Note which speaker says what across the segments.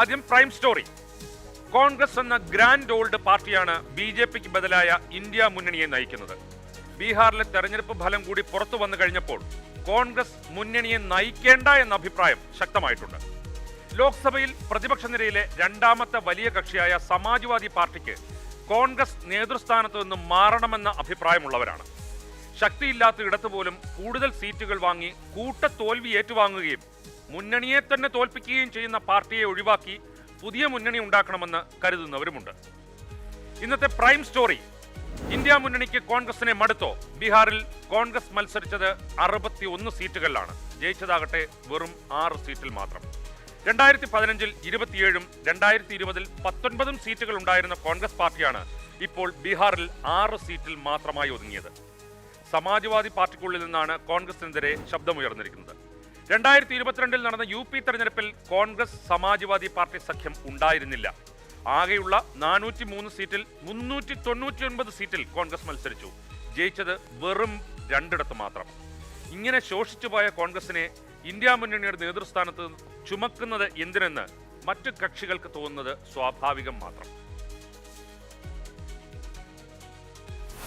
Speaker 1: ആദ്യം prime story. Congress എന്ന grand old പാർട്ടിയാണ് ബി ജെ പിക്ക് ബദലായ ഇന്ത്യ മുന്നണിയെ നയിക്കുന്നത്. ബീഹാറിലെ തെരഞ്ഞെടുപ്പ് ഫലം കൂടി പുറത്തു വന്നു കഴിഞ്ഞപ്പോൾ കോൺഗ്രസ് മുന്നണിയെ നയിക്കേണ്ട എന്ന അഭിപ്രായം ശക്തമായിട്ടുണ്ട്. ലോക്സഭയിൽ പ്രതിപക്ഷ നിരയിലെ രണ്ടാമത്തെ വലിയ കക്ഷിയായ സമാജ്വാദി പാർട്ടിക്ക് കോൺഗ്രസ് നേതൃസ്ഥാനത്ത് നിന്നും മാറണമെന്ന അഭിപ്രായമുള്ളവരാണ്. ശക്തിയില്ലാത്ത ഇടത്ത് പോലും കൂടുതൽ സീറ്റുകൾ വാങ്ങി കൂട്ടത്തോൽവി ഏറ്റുവാങ്ങുകയും മുന്നണിയെ തന്നെ തോൽപ്പിക്കുകയും ചെയ്യുന്ന പാർട്ടിയെ ഒഴിവാക്കി പുതിയ മുന്നണി ഉണ്ടാക്കണമെന്ന് കരുതുന്നവരുമുണ്ട്. ഇന്നത്തെ പ്രൈം സ്റ്റോറി ഇന്ത്യ മുന്നണിക്ക് കോൺഗ്രസിനെ മടുത്തോ? ബീഹാറിൽ കോൺഗ്രസ് മത്സരിച്ചത് അറുപത്തി ഒന്ന് സീറ്റുകളിലാണ്. ജയിച്ചതാകട്ടെ വെറും ആറ് സീറ്റിൽ മാത്രം. രണ്ടായിരത്തി പതിനഞ്ചിൽ ഇരുപത്തിയേഴും രണ്ടായിരത്തി ഇരുപതിൽ പത്തൊൻപതും സീറ്റുകൾ ഉണ്ടായിരുന്ന കോൺഗ്രസ് പാർട്ടിയാണ് ഇപ്പോൾ ബീഹാറിൽ ആറ് സീറ്റിൽ മാത്രമായി ഒതുങ്ങിയത്. സമാജ്വാദി പാർട്ടിക്കുള്ളിൽ നിന്നാണ് കോൺഗ്രസിനെതിരെ ശബ്ദമുയർന്നിരിക്കുന്നത്. രണ്ടായിരത്തി ഇരുപത്തിരണ്ടിൽ നടന്ന യു പി തെരഞ്ഞെടുപ്പിൽ കോൺഗ്രസ് സമാജ്വാദി പാർട്ടി സഖ്യം ഉണ്ടായിരുന്നില്ല ആകെയുള്ള നാനൂറ്റി മൂന്ന് സീറ്റിൽ മുന്നൂറ്റി തൊണ്ണൂറ്റി ഒൻപത് സീറ്റിൽ കോൺഗ്രസ് മത്സരിച്ചു ജയിച്ചത് വെറും രണ്ടിടത്ത് മാത്രം ഇങ്ങനെ ശോഷിച്ചു പോയ കോൺഗ്രസിനെ ഇന്ത്യ മുന്നണിയുടെ നേതൃസ്ഥാനത്ത് ചുമക്കുന്നത് എന്തിനെന്ന് മറ്റു കക്ഷികൾക്ക് തോന്നുന്നത് സ്വാഭാവികം മാത്രം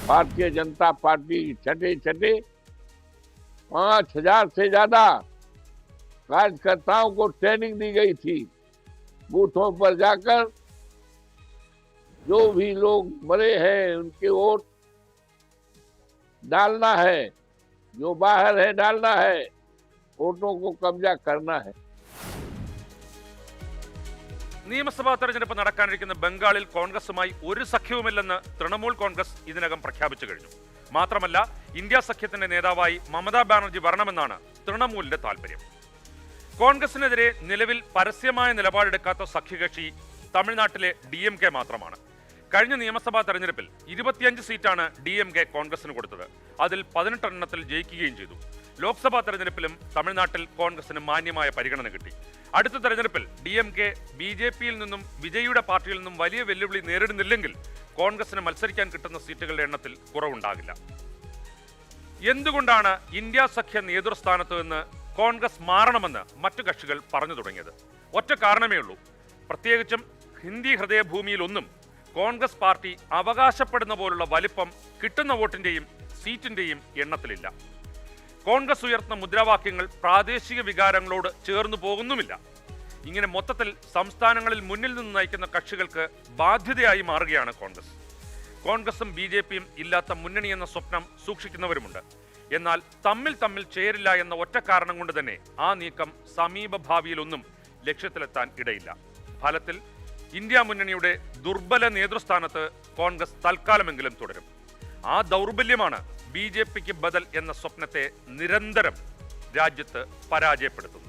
Speaker 2: भारतीय जनता पार्टी छठे छठे पांच हजार से ज्यादा कार्यकर्ताओं को ट्रेनिंग दी गई थी बूथों पर जाकर जो भी लोग मरे हैं उनके वोट डालना है जो बाहर है डालना है वोटों को कब्जा करना है
Speaker 1: നിയമസഭാ തെരഞ്ഞെടുപ്പ് നടക്കാനിരിക്കുന്ന ബംഗാളിൽ കോൺഗ്രസുമായി ഒരു സഖ്യവുമില്ലെന്ന് തൃണമൂൽ കോൺഗ്രസ് ഇതിനകം പ്രഖ്യാപിച്ചു കഴിഞ്ഞു മാത്രമല്ല ഇന്ത്യ സഖ്യത്തിന്റെ നേതാവായി മമതാ ബാനർജി വരണമെന്നാണ് തൃണമൂലിന്റെ താല്പര്യം കോൺഗ്രസിനെതിരെ നിലവിൽ പരസ്യമായ നിലപാടെടുക്കാത്ത സഖ്യകക്ഷി തമിഴ്നാട്ടിലെ ഡി എം കെ മാത്രമാണ്. കഴിഞ്ഞ നിയമസഭാ തെരഞ്ഞെടുപ്പിൽ ഇരുപത്തിയഞ്ച് സീറ്റാണ് ഡി എം കെ കോൺഗ്രസിന് കൊടുത്തത്. അതിൽ പതിനെട്ടെണ്ണത്തിൽ ജയിക്കുകയും ചെയ്തു. ലോക്സഭാ തെരഞ്ഞെടുപ്പിലും തമിഴ്നാട്ടിൽ കോൺഗ്രസിന് മാന്യമായ പരിഗണന കിട്ടി. അടുത്ത തെരഞ്ഞെടുപ്പിൽ D M K B J പിയിൽ നിന്നും വിജയിയുടെ പാർട്ടിയിൽ നിന്നും വലിയ വെല്ലുവിളി നേരിടുന്നില്ലെങ്കിൽ കോൺഗ്രസിന് മത്സരിക്കാൻ കിട്ടുന്ന സീറ്റുകളുടെ എണ്ണത്തിൽ കുറവുണ്ടാകില്ല. എന്തുകൊണ്ടാണ് ഇന്ത്യ സഖ്യ നേതൃസ്ഥാനത്ത് നിന്ന് കോൺഗ്രസ് മാറണമെന്ന് മറ്റു കക്ഷികൾ പറഞ്ഞു തുടങ്ങിയത്. ഒറ്റ കാരണമേ ഉള്ളൂ. പ്രത്യേകിച്ചും ഹിന്ദി ഹൃദയഭൂമിയിലൊന്നും കോൺഗ്രസ് പാർട്ടി അവകാശപ്പെടുന്ന പോലുള്ള വലിപ്പം കിട്ടുന്ന വോട്ടിന്റെയും സീറ്റിന്റെയും എണ്ണത്തിലില്ല. കോൺഗ്രസ് ഉയർത്തുന്ന മുദ്രാവാക്യങ്ങൾ പ്രാദേശിക വികാരങ്ങളോട് ചേർന്നു പോകുന്നുമില്ല. ഇങ്ങനെ മൊത്തത്തിൽ സംസ്ഥാനങ്ങളിൽ മുന്നിൽ നിന്ന് നയിക്കുന്ന കക്ഷികൾക്ക് ബാധ്യതയായി മാറുകയാണ് കോൺഗ്രസ്. കോൺഗ്രസും ബി ജെ പിയും ഇല്ലാത്ത മുന്നണി എന്ന സ്വപ്നം സൂക്ഷിക്കുന്നവരുമുണ്ട്. എന്നാൽ തമ്മിൽ തമ്മിൽ ചേരില്ല എന്ന ഒറ്റ കാരണം കൊണ്ട് തന്നെ ആ നീക്കം സമീപ ഭാവിയിലൊന്നും ലക്ഷ്യത്തിലെത്താൻ ഇടയില്ല. ഫലത്തിൽ ഇന്ത്യ മുന്നണിയുടെ ദുർബല നേതൃസ്ഥാനത്ത് കോൺഗ്രസ് തൽക്കാലമെങ്കിലും തുടരും. ആ ദൗർബല്യമാണ് ബി ജെ പിക്ക് ബദൽ എന്ന സ്വപ്നത്തെ നിരന്തരം രാജ്യത്ത് പരാജയപ്പെടുത്തുന്നത്.